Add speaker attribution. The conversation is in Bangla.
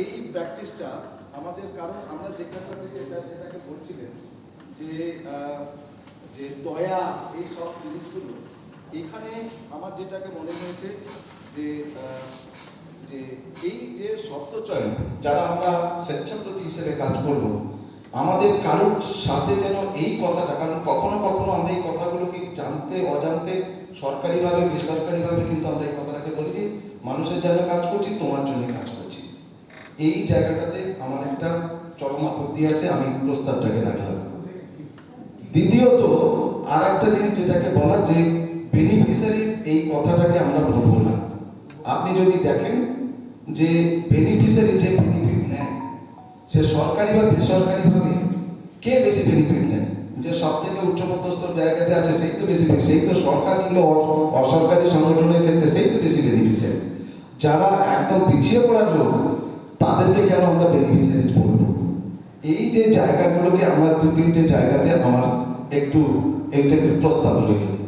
Speaker 1: এই প্র্যাকটিসটা আমাদের কারণ আমরা যেখানটা থেকে স্যার যেটাকে বলছিলেন যে যে দয়া, এই সব জিনিসগুলো, এখানে আমার যেটাকে মনে হয়েছে যে যে এই যে শব্দ চয়ন যারা আমরা স্বেচ্ছাপ্রতি হিসেবে কাজ করব, আমাদের কারোর সাথে যেন এই কথাটা, কারণ কখনো কখনো আমরা এই কথাগুলোকে জানতে, অজান্তে, সরকারিভাবে, বেসরকারিভাবে কিন্তু আমরা এই কথাটাকে বলি যে, মানুষের জন্য কাজ করছি, তোমার জন্য কাজ করছি। এই জায়গাটাতে আমার একটা চরম আপত্তি আছে, আমি প্রস্তাবটাকে রাখলাম দ্বিতীয়ত আর একটা জিনিস যেটাকে বলা যে বেনিফিশিয়ারিজ এই কথাটাকে আমরা বলব না। আপনি যদি দেখেন যে বেনিফিশিয়ারি যে বেনিফিট নেয়, সে সরকারি বা বেসরকারিভাবে কে বেশি বেনিফিট নেয়? যে সব থেকে উচ্চপদস্থ জায়গাতে আছে, সেই তো বেশি সেই তো সরকার কিংবা অসরকারি সংগঠনের ক্ষেত্রে সেই তো বেশি বেনিফিশিয়ারি যারা একদম পিছিয়ে পড়ার লোক তাদেরকে কেন আমরা বেনিফিশিয়ারি বলব? এই যে জায়গাগুলোকে আমার দু তিনটে জায়গাতে আমার একটু, একটা প্রস্তাব রইল